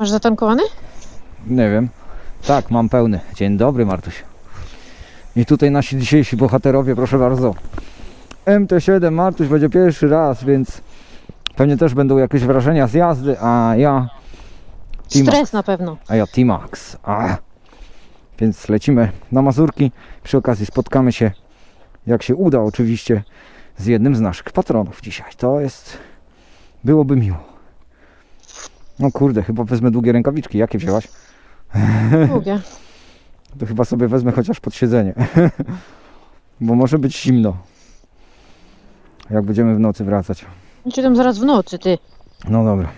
Masz zatankowany? Nie wiem. Tak, mam pełny. Dzień dobry, Martuś. I tutaj nasi dzisiejsi bohaterowie, proszę bardzo. MT7 Martuś będzie pierwszy raz, więc pewnie też będą jakieś wrażenia z jazdy, a ja. Stres na pewno. A ja T-Max. Więc lecimy na Mazurki. Przy okazji spotkamy się, jak się uda oczywiście, z jednym z naszych patronów dzisiaj. To jest... Byłoby miło. No kurde, chyba wezmę długie rękawiczki. Jakie wzięłaś? Długie. To chyba sobie wezmę chociaż pod siedzenie. Bo może być zimno. Jak będziemy w nocy wracać. Cię tam zaraz w nocy, ty. No dobra.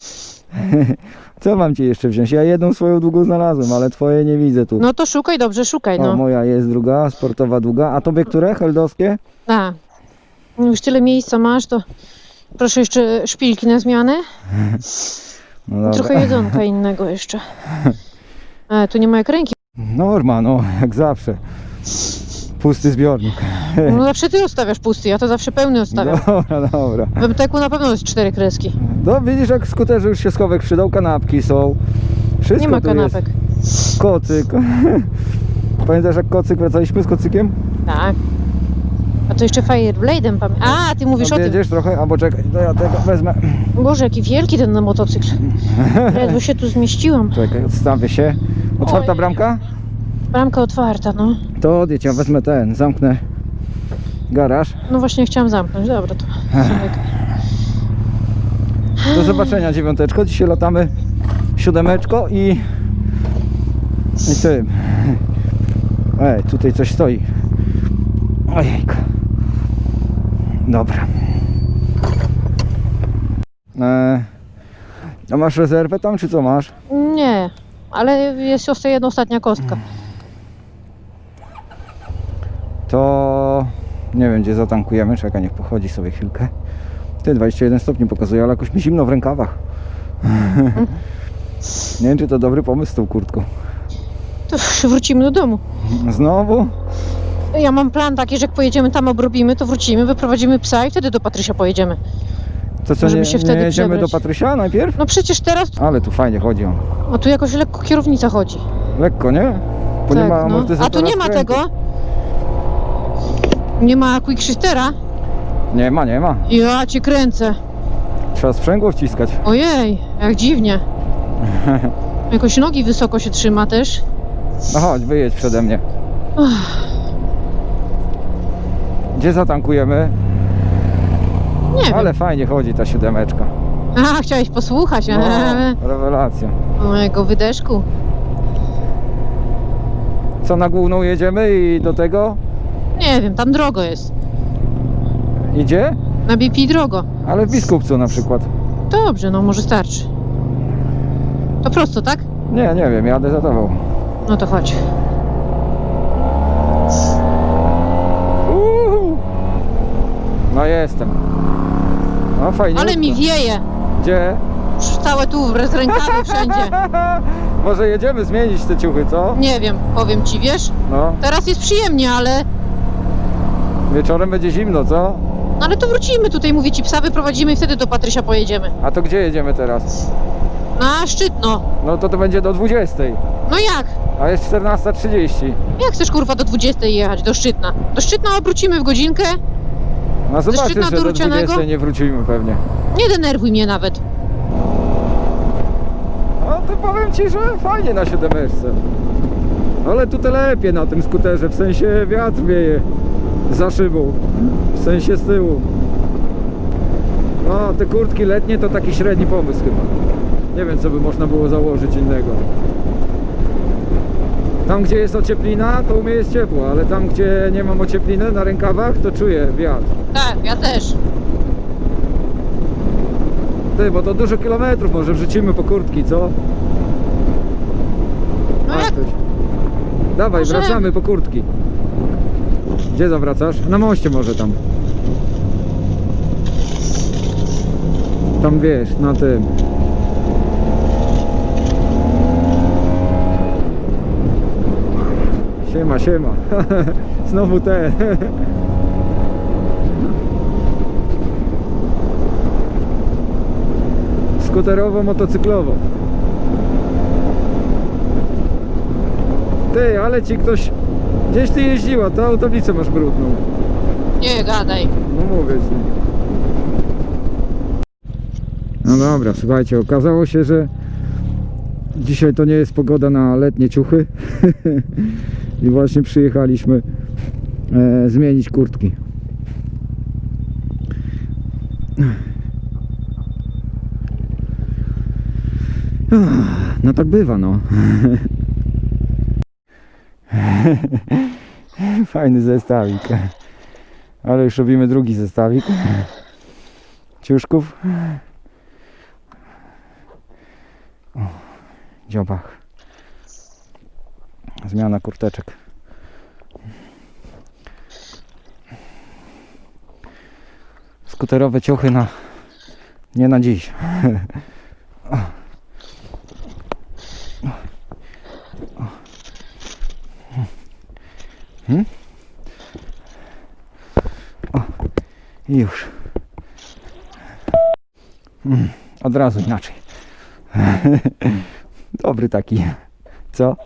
Co mam ci jeszcze wziąć? Ja jedną swoją długą znalazłem, ale twoje nie widzę tu. No to szukaj, dobrze, szukaj, O, no. moja jest druga, sportowa długa. A tobie które? Heldowskie? A. Już tyle miejsca masz, to proszę jeszcze szpilki na zmianę. No. Trochę jedzonka innego jeszcze. A, tu nie ma jak ręki. Norma, no, jak zawsze. Pusty zbiornik. No zawsze ty ustawiasz pusty, ja to zawsze pełny ustawiam. Dobra, dobra. W MTK na pewno jest cztery kreski. No widzisz, jak w skuterze już się schowek przydał, kanapki są. Wszystko Nie ma tu jest. kanapek. Kocyk. Pamiętasz jak kocyk wracaliśmy z kocykiem? Tak. A to jeszcze Fireblade'em pamiętam. A, ty mówisz o tym. Wiedziesz trochę? Albo czekaj, to ja tego wezmę. Boże, jaki wielki ten motocykl. Ledwo się tu zmieściłam. Czekaj, odstawię się. Otwarta Ojej. bramka? Bramka otwarta, no. To odjedź, ja wezmę ten, zamknę garaż. No właśnie chciałam zamknąć, dobra to. Do zobaczenia dziewiąteczko. Dzisiaj latamy siódemeczko i... I tym. Ej, tutaj coś stoi. Ojejku. Dobra. E, a masz rezerwę tam, czy co masz? Nie, ale jest jeszcze jedna ostatnia kostka. To nie wiem, gdzie zatankujemy. Czekaj, niech pochodzi sobie chwilkę. Ty, 21 stopni pokazuje, ale jakoś mi zimno w rękawach. nie wiem, czy to dobry pomysł z tą kurtką. To wrócimy do domu. Znowu? Ja mam plan taki, że jak pojedziemy tam, obrobimy, to wrócimy, wyprowadzimy psa i wtedy do Patrysia pojedziemy. To co, Żeby nie, się nie wtedy jedziemy przebrać. do Patrysia najpierw? No przecież teraz, Ale tu fajnie chodzi on. a tu jakoś lekko kierownica chodzi. Lekko, nie? Bo nie ma Tak, no. A tu nie ma skrętu. tego. Nie ma quick shiftera. Nie ma, nie ma. Ja cię kręcę. Trzeba sprzęgło wciskać. Ojej, jak dziwnie. Jakoś nogi wysoko się trzyma też. No chodź, wyjedź przede mnie. Gdzie zatankujemy? Nie wiem. Ale fajnie chodzi ta siódemeczka. A, chciałeś posłuchać. No, rewelacja. Mojego wydeszku. Co na główną jedziemy i do tego Nie wiem, tam drogo jest. idzie? Na BP drogo. Ale w Biskupcu na przykład. Dobrze, no może starczy. To prosto, tak? Nie, nie wiem, jadę za tobą. No to chodź. Uhu. No jestem. No fajnie. Ale mi wieje. Gdzie? Całe tu, bez rękawy wszędzie. Może jedziemy zmienić te ciuchy, co? Nie wiem, powiem ci, wiesz? No, Teraz jest przyjemnie, ale... wieczorem będzie zimno, co? no Ale to wrócimy tutaj, mówię ci, psa wyprowadzimy i wtedy do Patrysia pojedziemy. A to gdzie jedziemy teraz? Na Szczytno. No to to będzie do 20, No jak? a jest 14.30. Jak chcesz kurwa do 20 jechać, do Szczytna? Do Szczytna obrócimy w godzinkę. No zobaczysz, Szczytna że do do Rucianego? 20 nie wrócimy pewnie. Nie denerwuj mnie nawet. No to powiem ci, że fajnie na siódemeczce. Ale tu lepiej na tym skuterze, w sensie wiatr wieje za szybą, w sensie z tyłu. No, te kurtki letnie to taki średni pomysł chyba. Nie wiem, co by można było założyć innego. Tam, gdzie jest ocieplina, to u mnie jest ciepło, ale tam, gdzie nie mam ociepliny na rękawach, to czuję wiatr. Tak, ja też. Ty, bo to dużo kilometrów, może wrzucimy po kurtki, co? No jak? Dawaj, Możemy. wracamy po kurtki. Gdzie zawracasz? Na moście może tam. Tam wiesz, na tym. siema, siema. Znowu ten. Skuterowo, motocyklowo. Ty, ale ci ktoś... Gdzieś ty jeździła, ta autoblicę masz brudną. Nie gadaj. No mówię ci. No dobra, słuchajcie, okazało się, że dzisiaj to nie jest pogoda na letnie ciuchy. i właśnie przyjechaliśmy e, zmienić kurtki. No tak bywa, no. Fajny zestawik. Ale już robimy drugi zestawik. Ciuszków. O, dziobach. Zmiana kurteczek. Skuterowe ciuchy na... Nie na dziś. Hmm? I już. Mm, Od razu inaczej. Dobry taki. Co?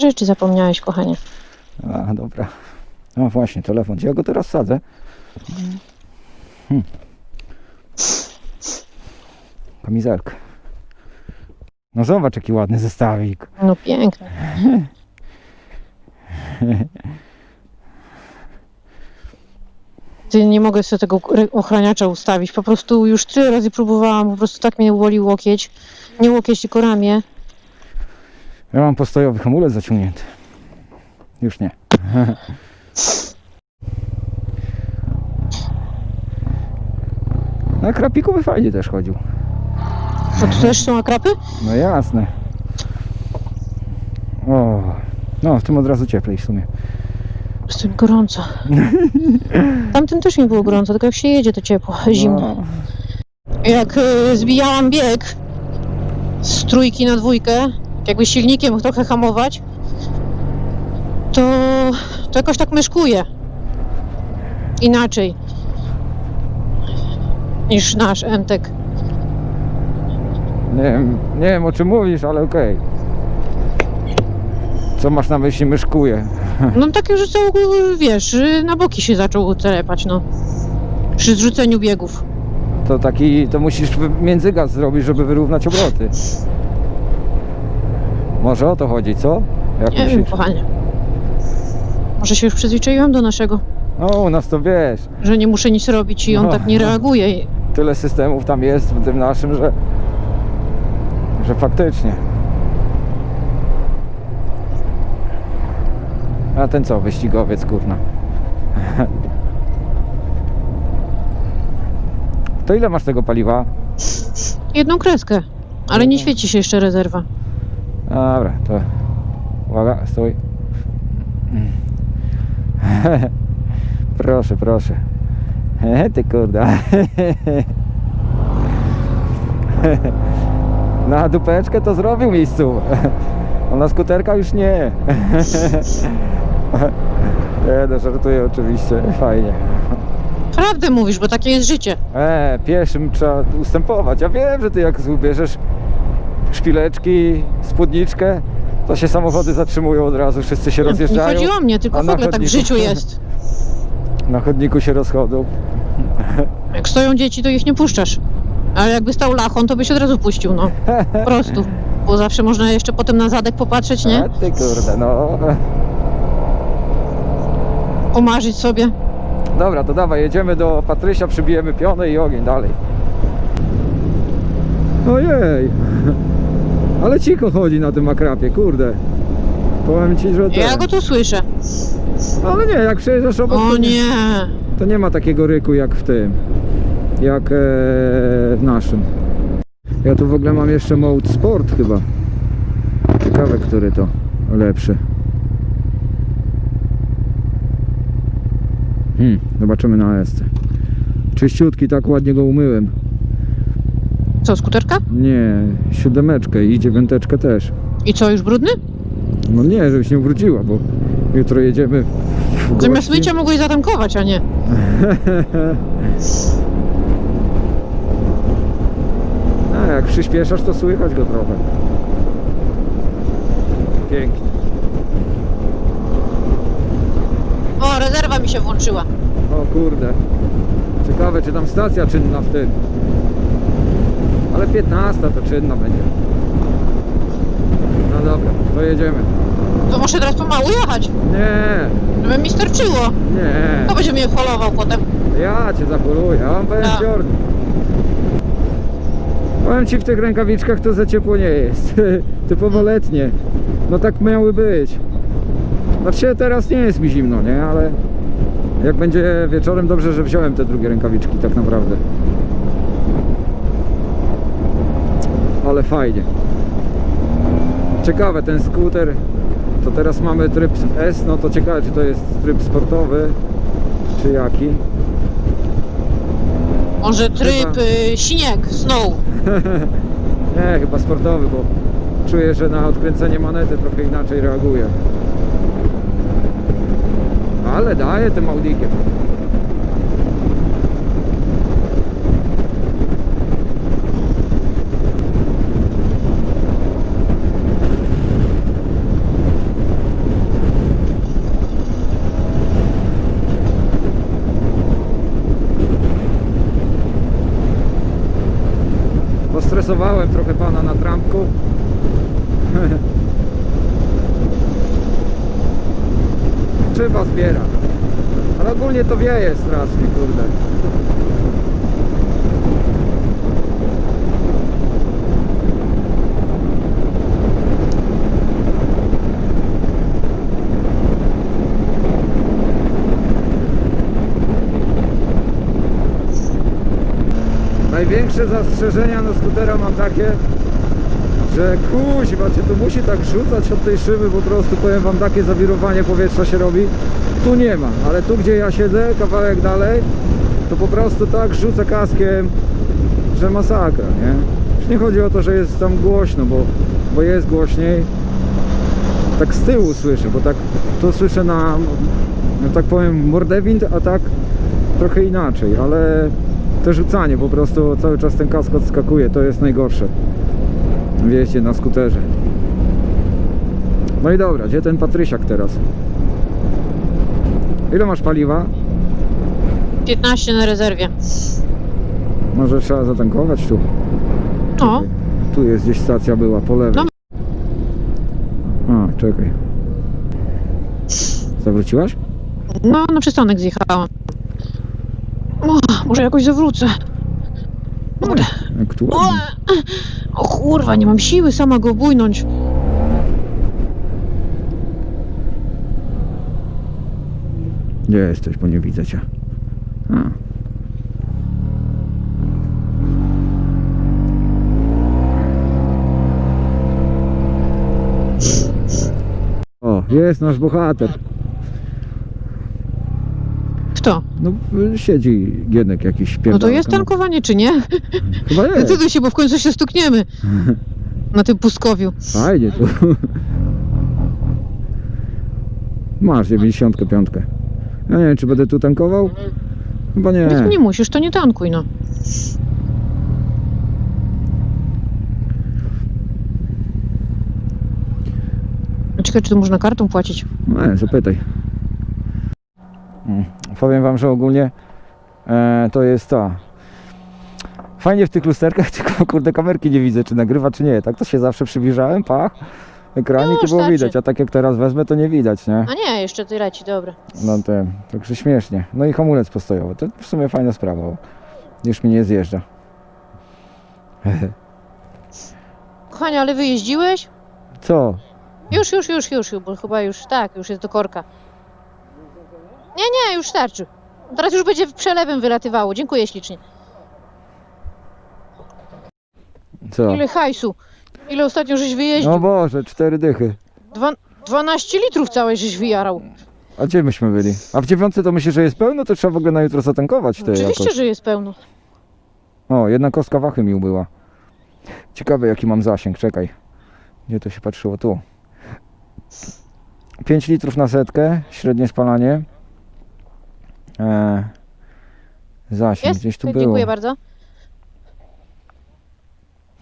Rzeczy zapomniałeś, kochanie. A, dobra. No właśnie, telefon. Gdzie ja go teraz sadzę? Hmm. Kamizelkę. No zobacz jaki ładny zestawik. No piękne. Ty nie mogę sobie tego re- ochraniacza ustawić. Po prostu już tyle razy próbowałam, po prostu tak mnie boli łokieć. Nie łokieć, tylko ramię. Ja mam postojowy hamulec zaciągnięty. Już nie. Na krapiku by fajnie też chodził. A tu też są akrapy? No jasne. O, no w tym od razu cieplej w sumie. Jest mi gorąco. Tamtym też mi było gorąco, tylko jak się jedzie, to ciepło, zimno. No, Jak y, zbijałam bieg z trójki na dwójkę, jakby silnikiem trochę hamować, to, to jakoś tak myszkuje. Inaczej niż nasz Entek. nie, wiem, nie wiem o czym mówisz, ale okej. Co masz na myśli myszkuje? No takie, że cały, wiesz, na boki się zaczął telepać, no. Przy zrzuceniu biegów. To taki, to musisz wy- międzygaz zrobić, żeby wyrównać obroty. Może o to chodzi, co? Jak Nie wiem, myślisz? kochanie. Może się już przyzwyczaiłam do naszego, No u nas to wiesz, że nie muszę nic robić i on No. tak nie reaguje. tyle systemów tam jest w tym naszym, że że faktycznie. A ten co, wyścigowiec kurna. To ile masz tego paliwa? Jedną kreskę, ale nie świeci się jeszcze rezerwa. Dobra, to uwaga, stój. proszę, proszę. Ty kurde. Na dupeczkę to zrobił miejscu. Na skuterka już nie. Nie, no żartuję oczywiście, fajnie. Prawdę mówisz, bo takie jest życie. E, pieszym trzeba ustępować. Ja wiem, że ty jak ubierzesz szpileczki, spódniczkę, to się samochody zatrzymują od razu, wszyscy się Nie rozjeżdżają. chodzi o mnie, tylko a w na ogóle tak w chodniku? życiu jest. Na chodniku się rozchodzą. Jak stoją dzieci, to ich nie puszczasz. Ale jakby stał lachą, to byś od razu puścił, no. Po prostu. Bo zawsze można jeszcze potem na zadek popatrzeć, nie? A ty kurde, no. Pomarzyć sobie. Dobra, to dawaj, jedziemy do Patrysia, przybijemy pionę i ogień dalej. Ojej. Ale cicho chodzi na tym akrapie, kurde. Powiem ci, że Ja go tu słyszę. Ale nie, jak przejeżdżasz obok, O to nie. To nie ma takiego ryku jak w tym. Jak e, w naszym. Ja tu w ogóle mam jeszcze mode sport chyba. Ciekawe, który to lepszy. Hmm, zobaczymy na ASC. Czyściutki, tak ładnie go umyłem. Co, skuterka? Nie, siódemeczkę i dziewiąteczkę też. I co, już brudny? No nie, żebyś nie wróciła, bo jutro jedziemy w Zamiast mycia mogłeś zatankować, a nie. A jak przyspieszasz, to słychać go trochę. pięknie. O, rezerwa mi się włączyła. O kurde. Ciekawe, czy tam stacja czynna w tym. Ale 15 to czynna będzie. No dobra, to jedziemy. To muszę teraz pomału jechać, Nie, żeby mi starczyło. nie. Kto będzie mnie holował potem? Ja cię zapoluję, ja mam pełen No. piornik. Powiem ci w tych rękawiczkach to za ciepło nie jest. Typowo letnie. No tak miały być. Znaczy teraz nie jest mi zimno, nie? Ale jak będzie wieczorem, dobrze, że wziąłem te drugie rękawiczki tak naprawdę. Ale fajnie. Ciekawe, ten skuter, to teraz mamy tryb S, no to ciekawe, czy to jest tryb sportowy, czy jaki. Może tryb Chyba. śnieg, snow. Nie, chyba sportowy, bo czuję, że na odkręcenie manety trochę inaczej reaguje. Ale daje tym Audikiem. Postresowałem trochę pana na trampku. Trzeba zbiera. Ale ogólnie to wieje strasznie, kurde. Największe zastrzeżenia na skutera mam takie, że kuźwa cię to musi tak rzucać od tej szyby, po prostu powiem wam takie zawirowanie powietrza się robi. Tu nie ma, ale tu gdzie ja siedzę, kawałek dalej, to po prostu tak rzuca kaskiem, że masakra, nie? Już nie chodzi o to, że jest tam głośno, bo, bo jest głośniej. Tak z tyłu słyszę, bo tak to słyszę na, no tak powiem, mordewind, a tak trochę inaczej, ale rzucanie po prostu cały czas ten kask odskakuje, to jest najgorsze w jeździe na skuterze. No i dobra, gdzie ten Patrysiak teraz? Ile masz paliwa? 15 na rezerwie. Może trzeba zatankować tu. No. Tu jest gdzieś stacja była, po lewej. A, czekaj. Zawróciłaś? no na przystanek zjechałam. O, może jakoś zawrócę. Kurde. Jak tu O, ładnie. o kurwa, nie mam siły sama go bójnąć. Gdzie jesteś, bo nie widzę cię. A. O, jest nasz bohater. Kto? No, siedzi Gienek jakiś No pierdolek. to jest tankowanie, czy nie? Chyba jest. Decyduj się, bo w końcu się stukniemy. Na tym pustkowiu. Fajnie tu. Masz 95. Ja nie wiem, czy będę tu tankował? Chyba nie. Nie, nie musisz, to nie tankuj, no. Czekaj, czy tu można kartą płacić? No, nie, zapytaj. Mm, Powiem wam, że ogólnie e, to jest ta. Fajnie w tych lusterkach, tylko kurde kamerki nie widzę, czy nagrywa, czy nie. Tak to się zawsze przybliżałem, pach, ekranik No, i było starczy. widać, a tak jak teraz wezmę, to nie widać, nie? A nie, jeszcze ty leci, dobra. No to, także śmiesznie. No i hamulec postojowy, to w sumie fajna sprawa, bo już mi nie zjeżdża. Kochanie, ale wyjeździłeś? Co? Już, już, już, już, bo chyba już, tak, już jest do korka. Nie, nie, już starczy. Teraz już będzie przelewem wylatywało. Dziękuję ślicznie. Co? Ile hajsu? Ile ostatnio żeś wyjeździł? No Boże, cztery dychy. Dwa, 12 litrów całej żeś wyjarał. A gdzie myśmy byli? A w dziewiątce to myślisz, że jest pełno? To trzeba w ogóle na jutro zatankować ty Oczywiście, jakoś. że jest pełno. O, jedna kostka wachy mi ubyła. Ciekawe jaki mam zasięg, czekaj. Gdzie to się patrzyło? Tu. 5 litrów na setkę, średnie spalanie. Eee, zasięg, Jest? gdzieś tu było. Dziękuję bardzo.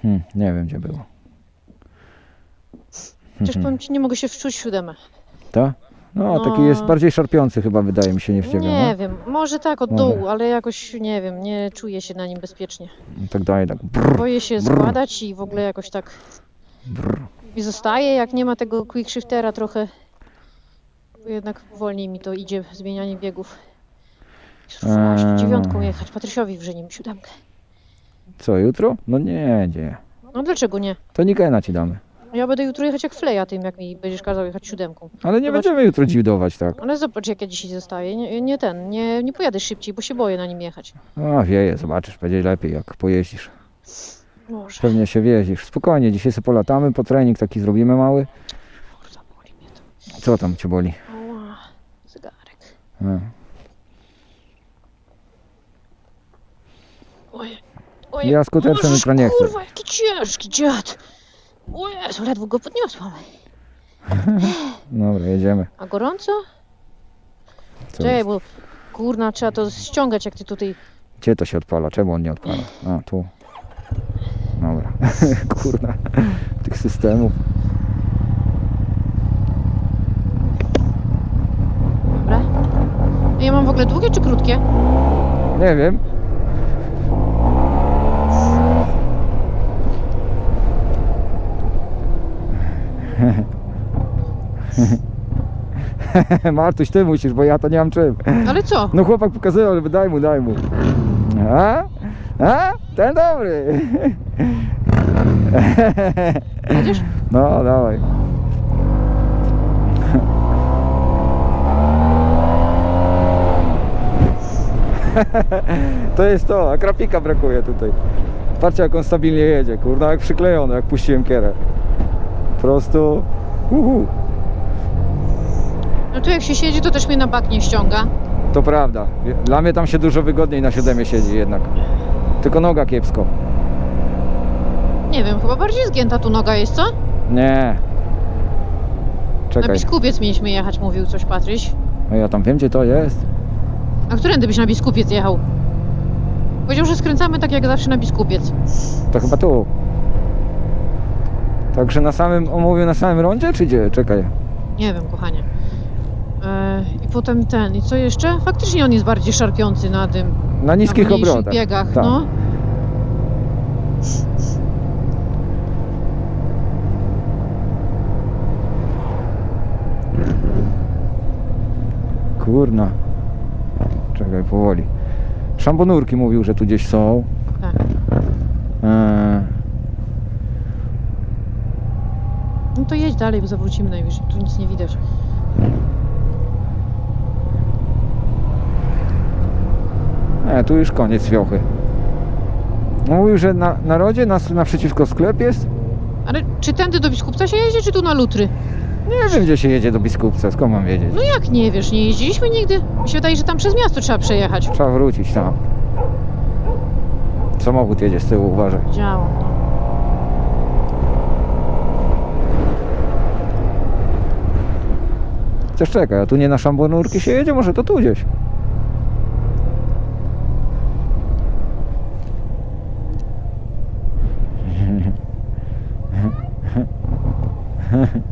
Hmm, nie wiem gdzie było. Chociaż Mhm. powiem ci, nie mogę się wczuć w siódemę. Tak? No, taki No. jest bardziej szarpiący chyba, wydaje mi się, nie w ciebie. Nie no? wiem, może tak od Może. dołu, ale jakoś nie wiem, nie czuję się na nim bezpiecznie. Tak daje, tak brrr, Boję się Brr. składać i w ogóle jakoś tak brrr. mi zostaje, jak nie ma tego quick shiftera trochę. Bo jednak wolniej mi to idzie, zmienianie biegów. Właśnie Eee. dziewiątką jechać, Patrysiowi wrzenim siódemkę. Co, jutro? No nie, nie. No dlaczego nie? To Nikena ci damy. Ja będę jutro jechać jak fleja tym, jak mi będziesz kazał jechać siódemką. Ale nie Zobacz. będziemy jutro dziwdować, tak? Ale zobacz jak ja dzisiaj zostaję. Nie, nie ten, nie, nie pojadę szybciej, bo się boję na nim jechać. A, wieje, zobaczysz, będzie lepiej, jak pojeździsz. Może. Pewnie się wiezisz. Spokojnie, dzisiaj sobie polatamy, po trening taki zrobimy mały. Kurwa, boli mnie to. Co tam cię boli? Ała, zegarek. A. Ojej. Ojej. Ja skutercem Możesz, jutro nie chcę. Kurwa, jaki ciężki dziad. O Jezu, ledwo go podniosłam. Dobra, jedziemy. A gorąco? Co Czekaj, jest? bo kurna, trzeba to ściągać, jak ty tutaj... Gdzie to się odpala? Czemu on nie odpala? A, tu. Dobra. Kurna. Tych systemów. Dobra. Ja mam w ogóle długie czy krótkie? Nie wiem. Martuś, ty musisz, bo ja to nie mam czym. Ale co? No chłopak pokazywał, żeby daj mu, daj mu. A? A? Ten dobry. Jedziesz? No, dawaj. To jest to, a krapika brakuje tutaj. Patrzcie jak on stabilnie jedzie, kurna, jak przyklejony, jak puściłem kierę. Po prostu... Uhu. No tu jak się siedzi, to też mnie na bak nie ściąga. To prawda. Dla mnie tam się dużo wygodniej na siódemie siedzi jednak. Tylko noga kiepsko. Nie wiem, chyba bardziej zgięta tu noga jest, co? Nie. Na Czekaj. biskupiec mieliśmy jechać, mówił coś Patryś. No ja tam wiem gdzie to jest. A którędy byś na biskupiec jechał? Powiedział, że skręcamy tak jak zawsze na biskupiec. To chyba tu. Także na samym, on mówił na samym rondzie, czy gdzie? Czekaj. Nie wiem, kochanie. E, I potem ten, i co jeszcze? Faktycznie on jest bardziej szarpiący na tym. Na niskich na obrotach. biegach, Tak. no. Kurna. Czekaj, powoli. Szambonurki mówił, że tu gdzieś są. Tak. Eee, No to jedź dalej, bo zawrócimy najwyżej. Tu nic nie widać. nie, tu już koniec wiochy. Mówił, że na, na rodzie, na, naprzeciwko sklep jest. Ale czy tędy do biskupca się jeździ, czy tu na lutry? Nie wiem, gdzie się jedzie do biskupca, skąd mam wiedzieć? No jak nie wiesz, nie jeździliśmy nigdy? Mi się wydaje, że tam przez miasto trzeba przejechać. Trzeba wrócić tam. Samochód jedzie z tyłu, uważaj. Działo. Coś czekaj, a tu nie na szambonurki się jedzie? Może to tu gdzieś.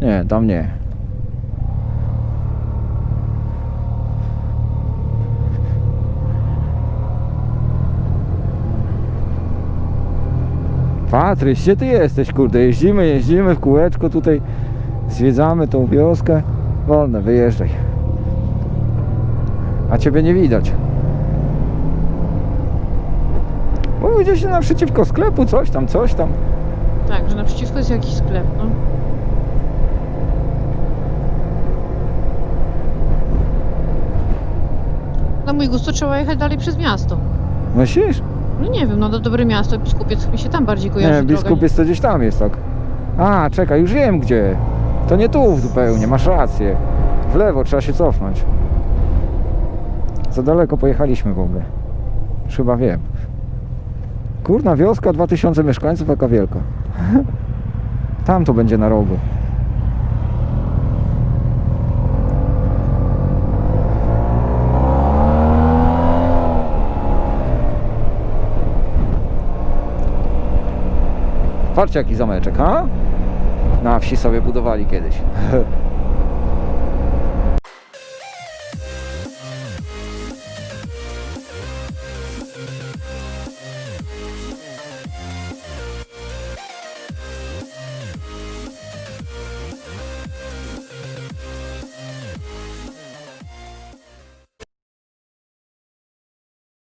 Nie, tam nie. Patryś, gdzie ty jesteś, kurde? Jeździmy, jeździmy w kółeczko tutaj, zwiedzamy tą wioskę. Wolne, wyjeżdżaj. A ciebie nie widać. Mówił gdzieś naprzeciwko sklepu, coś tam, coś tam. Tak, że naprzeciwko jest jakiś sklep, no. Na mój gust to trzeba jechać dalej przez miasto. Myślisz? No nie wiem, no do dobre miasto, biskupiec mi się tam bardziej kojarzy Nie, droga. biskup jest to gdzieś tam jest, tak. A, czekaj, już wiem gdzie. To nie tu zupełnie, masz rację. W lewo trzeba się cofnąć. Za daleko pojechaliśmy w ogóle. Już Chyba wiem. Kurna wioska, 2000 mieszkańców, jaka wielka. Tam to będzie na rogu. Patrzcie jaki zameczek, ha? Na wsi sobie budowali kiedyś.